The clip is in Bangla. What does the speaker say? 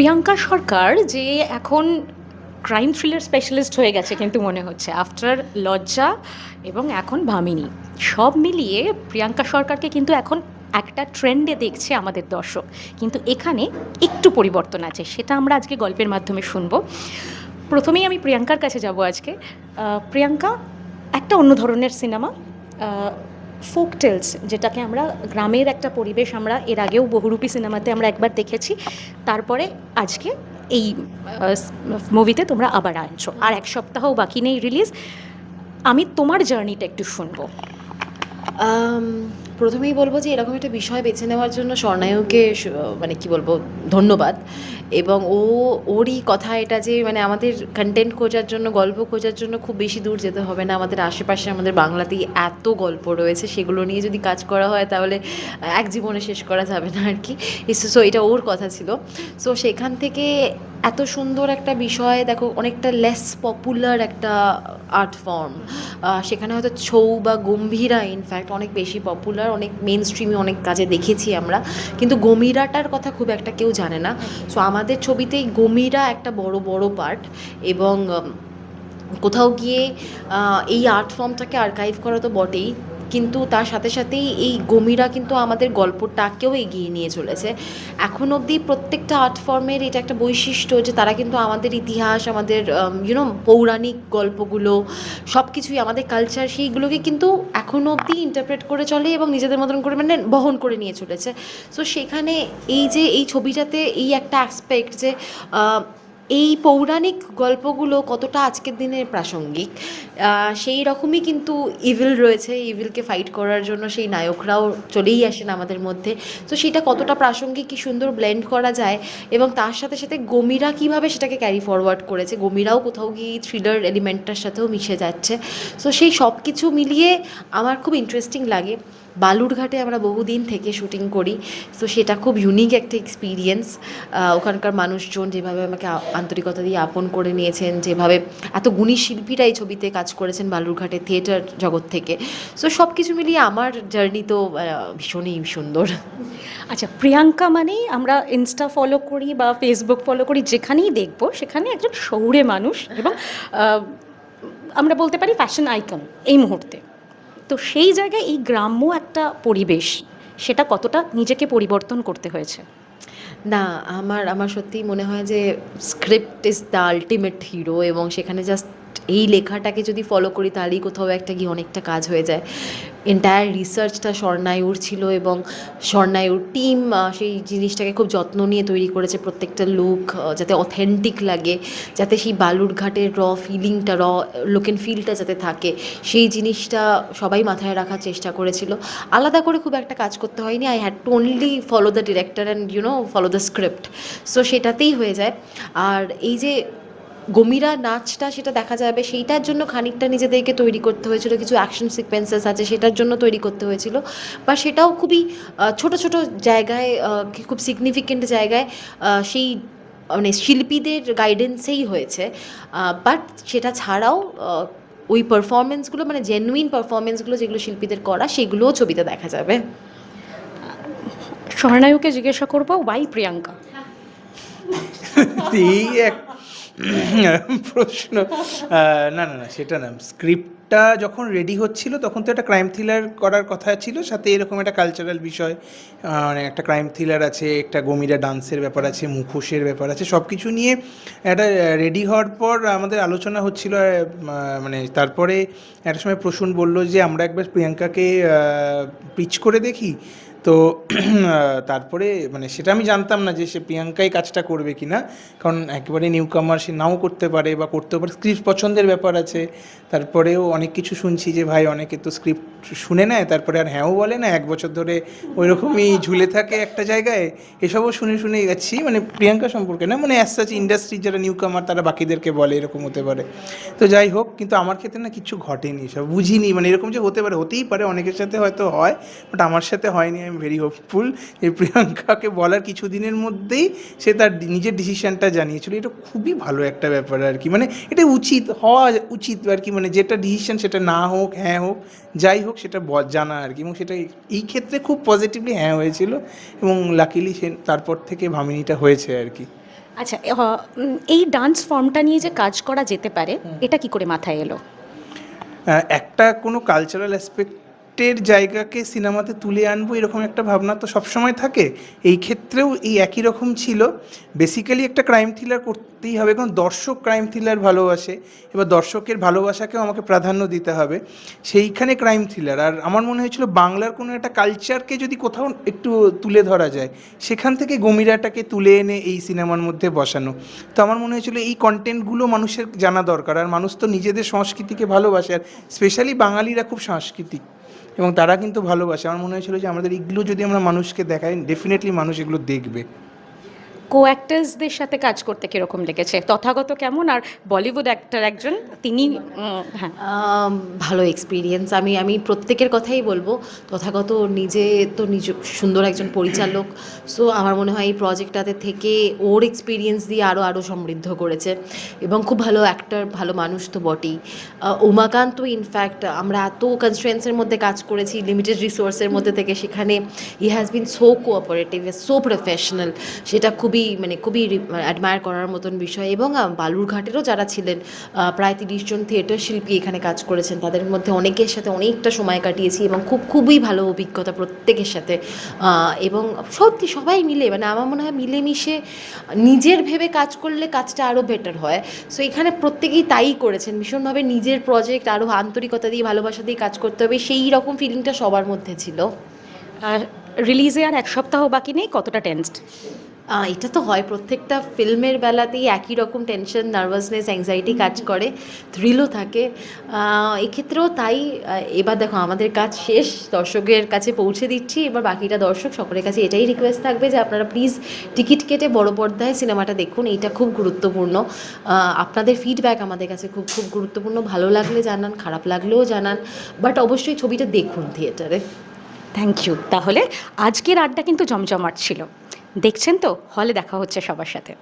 প্রিয়াঙ্কা সরকার যে এখন ক্রাইম থ্রিলার স্পেশালিস্ট হয়ে গেছে কিন্তু মনে হচ্ছে আফটার লজ্জা এবং এখন ভামিনী। সব মিলিয়ে প্রিয়াঙ্কা সরকারকে কিন্তু এখন একটা ট্রেন্ডে দেখছে আমাদের দর্শক। কিন্তু এখানে একটু পরিবর্তন আছে, সেটা আমরা আজকে গল্পের মাধ্যমে শুনব। প্রথমেই আমি প্রিয়াঙ্কার কাছে যাব আজকে। প্রিয়াঙ্কা, একটা অন্য ধরনের সিনেমা ফোক টেলস যেটাকে আমরা গ্রামের একটা পরিবেশ আমরা এর আগেও বহুরূপী সিনেমাতে আমরা একবার দেখেছি। তারপরে আজকে এই মুভিতে তোমরা আবার আনছো। আর এক সপ্তাহ বাকি নেই রিলিজ আমি তোমার জার্নিটা একটু শুনব। প্রথমেই বলব যে এরকম একটা বিষয় বেছে নেওয়ার জন্য স্বর্ণায়ুকে মানে কি বলব, ধন্যবাদ। এবং ও, ওরই কথা এটা যে মানে আমাদের কন্টেন্ট খোঁজার জন্য, গল্প খোঁজার জন্য খুব বেশি দূর যেতে হবে না। আমাদের আশেপাশে, আমাদের বাংলাতেই এত গল্প রয়েছে, সেগুলো নিয়ে যদি কাজ করা হয় তাহলে এক জীবনে শেষ করা যাবে না আর কি। সো এটা ওর কথা ছিল। সো সেখান থেকে এত সুন্দর একটা বিষয়, দেখো অনেকটা লেস পপুলার একটা আর্ট ফর্ম সেখানে হয়তো ছৌ বা গম্ভীরা ইনফ্যাক্ট অনেক বেশি পপুলার অনেক মেন স্ট্রিমে অনেক কাজে দেখেছি আমরা। কিন্তু গমিরাটার কথা খুব একটা কেউ জানে না। সো আমাদের ছবিতেই গমিরা একটা বড় বড় পার্ট এবং কোথাও গিয়ে এই আর্ট ফর্মটাকে আর্কাইভ করা তো বটেই। কিন্তু তার সাথে সাথেই এই গমিরা কিন্তু আমাদের গল্পটাকেও এগিয়ে নিয়ে চলেছে। এখন অবধি প্রত্যেকটা আর্ট ফর্মের এটা একটা বৈশিষ্ট্য যে তারা কিন্তু আমাদের ইতিহাস, আমাদের ইউনো পৌরাণিক গল্পগুলো সব কিছুই আমাদের কালচার সেইগুলোকে কিন্তু এখন অবধি ইন্টারপ্রেট করে চলে এবং নিজেদের মতন করে মানে বহন করে নিয়ে চলেছে। সো সেখানে এই যে এই ছবিটাতে এই একটা অ্যাসপেক্ট যে এই পৌরাণিক গল্পগুলো কতটা আজকের দিনে প্রাসঙ্গিক? সেই রকমই কিন্তু ইভিল রয়েছে ইভিলকে ফাইট করার জন্য সেই নায়করাও চলেই আসেন আমাদের মধ্যে। তো সেটা কতটা প্রাসঙ্গিক, কি সুন্দর ব্লেন্ড করা যায়? এবং তার সাথে সাথে গমিরা কীভাবে সেটাকে ক্যারি ফরওয়ার্ড করেছে? গমিরাও কোথাও গিয়ে থ্রিলার এলিমেন্টটার সাথেও মিশে যাচ্ছে। সো সেই সব কিছু মিলিয়ে আমার খুব ইন্টারেস্টিং লাগে। বালুরঘাটে আমরা বহুদিন থেকে শুটিং করি, তো সেটা খুব ইউনিক একটা এক্সপিরিয়েন্স ওখানকার মানুষজন যেভাবে আমাকে আন্তরিকতা দিয়ে আপন করে নিয়েছেন, যেভাবে এত গুণী শিল্পীরা এই ছবিতে কাজ করেছেন বালুরঘাটে থিয়েটার জগৎ থেকে। সো সব কিছু মিলিয়ে আমার জার্নি তো ভীষণই সুন্দর। আচ্ছা প্রিয়াঙ্কা মানেই আমরা ইনস্টা ফলো করি বা ফেসবুক ফলো করি, যেখানেই দেখব, সেখানে একজন শহুরে মানুষ এবং আমরা বলতে পারি ফ্যাশন আইকন এই মুহূর্তে। তো সেই জায়গায় এই গ্রাম্য একটা পরিবেশ, সেটা কতটা নিজেকে পরিবর্তন করতে হয়েছে? না, আমার আমার সত্যিই মনে হয় যে script is the ultimate hero এবং সেখানে জাস্ট এই লেখাটাকে যদি ফলো করি, তাহলেই কোথাও একটা গিয়ে অনেকটা কাজ হয়ে যায়। এন্টায়ার রিসার্চটা স্বর্ণায়ুর ছিল এবং স্বর্ণায়ুর টিম সেই জিনিসটাকে খুব যত্ন নিয়ে তৈরি করেছে প্রত্যেকটা লুক যাতে অথেন্টিক লাগে, যাতে সেই বালুরঘাটের র ফিলিংটা র লুক অ্যান্ড ফিলটা যাতে থাকে। সেই জিনিসটা সবাই মাথায় রাখার চেষ্টা করেছিল। আলাদা করে খুব একটা কাজ করতে হয়নি। I had to only follow the director and you know follow the script so সেটাতেই হয়ে যায়। আর এই যে গমিরা নাচটা সেটা দেখা যাবে সেইটার জন্য খানিকটা নিজেদেরকে তৈরি করতে হয়েছিল কিছু অ্যাকশন সিকোয়েন্সেস আছে সেটার জন্য তৈরি করতে হয়েছিল। বা সেটাও খুবই ছোট ছোট জায়গায় খুব সিগনিফিকেন্ট জায়গায় সেই মানে শিল্পীদের গাইডেন্সেই হয়েছে। বাট সেটা ছাড়াও ওই পারফরমেন্সগুলো মানে জেনুইন পারফরমেন্সগুলো যেগুলো শিল্পীদের করা সেগুলোও ছবিতে দেখা যাবে। স্বর্ণায়ুকে জিজ্ঞাসা করব ওয়াই প্রিয়াঙ্কা? এই এক প্রশ্ন না না না, সেটা না। স্ক্রিপ্টটা যখন রেডি হচ্ছিল, তখন তো একটা ক্রাইম থ্রিলার করার কথা ছিল, সাথে এরকম একটা কালচারাল বিষয় মানে একটা ক্রাইম থ্রিলার আছে, একটা গমিরা ডান্সের ব্যাপার আছে, মুখোশের ব্যাপার আছে সব কিছু নিয়ে একটা রেডি হওয়ার পর আমাদের আলোচনা হচ্ছিল মানে তারপরে একটা সময় প্রসূন বলল যে, আমরা একবার প্রিয়াঙ্কাকে পিচ করে দেখি। তো তারপরে মানে সেটা আমি জানতাম না যে সে প্রিয়াঙ্কাই কাজটা করবে কি না কারণ একেবারে নিউ কামার সে নাও করতে পারে বা করতেও পারে। স্ক্রিপ্ট পছন্দের ব্যাপার আছে। তারপরেও অনেক কিছু শুনছি যে, ভাই, অনেকে তো স্ক্রিপ্ট শুনে নেয়। তারপরে আর হ্যাঁও বলে না। এক বছর ধরে ওই রকমই ঝুলে থাকে একটা জায়গায়। এসবও শুনে শুনে যাচ্ছি মানে প্রিয়াঙ্কা সম্পর্কে না মানে অ্যাজ সাচ ইন্ডাস্ট্রির যারা নিউ কামার তারা বাকিদেরকে বলে এরকম হতে পারে। তো যাই হোক, কিন্তু আমার ক্ষেত্রে না কিছু ঘটেনি। সব বুঝিনি। মানে এরকম যে হতে পারে, হতেই পারে। অনেকের সাথে হয়তো হয় বাট আমার সাথে হয়নি। আই এম ভেরি হোপফুল যে প্রিয়াঙ্কাকে বলার কিছু দিনের মধ্যেই সে তার নিজের ডিসিশানটা জানিয়েছিল। এটা খুবই ভালো একটা ব্যাপার আর কি। মানে এটা উচিত হওয়া উচিত আর কি। মানে যেটা ডিসিশান সেটা না হোক হ্যাঁ হোক যাই হোক সেটা ব- জানা আর কি। এবং সেটা এই ক্ষেত্রে খুব পজিটিভলি হ্যাঁ হয়েছিল এবং লাকিলি সে তারপর থেকে ভামিনীটা হয়েছে আর কি। আচ্ছা এই ডান্স ফর্মটা নিয়ে যে কাজ করা যেতে পারে এটা কি করে মাথায় এলো? একটা কোনো কালচারাল অ্যাসপেক্টের জায়গাকে সিনেমাতে তুলে আনব এরকম একটা ভাবনা তো সবসময় থাকে। এই ক্ষেত্রেও এই একই রকম ছিল। বেসিক্যালি একটা ক্রাইম থ্রিলার করতেই হবে, কারণ দর্শক ক্রাইম থ্রিলার ভালোবাসে, এবার দর্শকের ভালোবাসাকেও আমাকে প্রাধান্য দিতে হবে। সেইখানে ক্রাইম থ্রিলার আর আমার মনে হয়েছিল বাংলার কোনো একটা কালচারকে যদি কোথাও একটু তুলে ধরা যায়, সেখান থেকে গমিরাটাকে তুলে এনে এই সিনেমার মধ্যে বসানো। তো আমার মনে হয়েছিল এই কন্টেন্টগুলো মানুষের জানা দরকার, আর মানুষ তো নিজেদের সংস্কৃতিকে ভালোবাসে, আর স্পেশালি বাঙালিরা খুব সাংস্কৃতিক এবং তারা কিন্তু ভালোবাসে। আমার মনে হয়েছিল যে আমাদের এগুলো যদি আমরা মানুষকে দেখাই ডেফিনেটলি মানুষ এগুলো দেখবে। কো অ্যাক্টার্সদের সাথে কাজ করতে কীরকম লেগেছে? তথাগত কেমন? আর বলিউড অ্যাক্টার একজন, তিনি হ্যাঁ। ভালো এক্সপিরিয়েন্স আমি আমি প্রত্যেকের কথাই বলব। তথাগত নিজে তো নিজ, সুন্দর একজন পরিচালক। সো আমার মনে হয় এই প্রজেক্টটাতে থেকে ওর এক্সপিরিয়েন্স দিয়ে আরও আরও সমৃদ্ধ করেছে। এবং খুব ভালো অ্যাক্টার ভালো মানুষ তো বটেই। উমাকান্ত ইনফ্যাক্ট আমরা এত কনস্ট্রেন্সের মধ্যে কাজ করেছি লিমিটেড রিসোর্সের মধ্যে থেকে সেখানে he has been so cooperative so professional সেটা খুবই মানে খুবই অ্যাডমায়ার করার মতন বিষয় এবং বালুরঘাটেরও যারা ছিলেন প্রায় তিরিশ জন থিয়েটার শিল্পী এখানে কাজ করেছেন। তাদের মধ্যে অনেকের সাথে অনেকটা সময় কাটিয়েছি এবং খুব, খুবই ভালো অভিজ্ঞতা প্রত্যেকের সাথে। এবং সত্যি সবাই মিলে মানে আমার মনে হয় মিলেমিশে নিজের ভেবে কাজ করলে কাজটা আরও বেটার হয়। সো এখানে প্রত্যেকেই তাই করেছেন। ভীষণভাবে নিজের প্রজেক্ট আরও আন্তরিকতা দিয়ে, ভালোবাসা দিয়ে কাজ করতে হবে। সেই রকম ফিলিংটা সবার মধ্যে ছিল। আর রিলিজে আর এক সপ্তাহ বাকি নেই? কতটা টেন্সড এটা তো হয় প্রত্যেকটা ফিল্মের বেলাতেই একই রকম টেনশন নার্ভাসনেস অ্যাংজাইটি কাজ করে থ্রিলও থাকে। এক্ষেত্রেও তাই এবার দেখো আমাদের কাজ শেষ দর্শকের কাছে পৌঁছে দিচ্ছি এবার বাকিটা দর্শক সকলের কাছে এটাই রিকোয়েস্ট থাকবে যে আপনারা প্লিজ টিকিট কেটে বড় পর্দায় সিনেমাটা দেখুন এইটা খুব গুরুত্বপূর্ণ। আপনাদের ফিডব্যাক আমাদের কাছে খুব খুব গুরুত্বপূর্ণ। ভালো লাগলে জানান খারাপ লাগলেও জানান বাট অবশ্যই ছবিটা দেখুন থিয়েটারে থ্যাংক ইউ তাহলে আজকের আড্ডা কিন্তু জমজমাট ছিল। দেখছেন তো? হলে দেখা হচ্ছে সবার সাথে।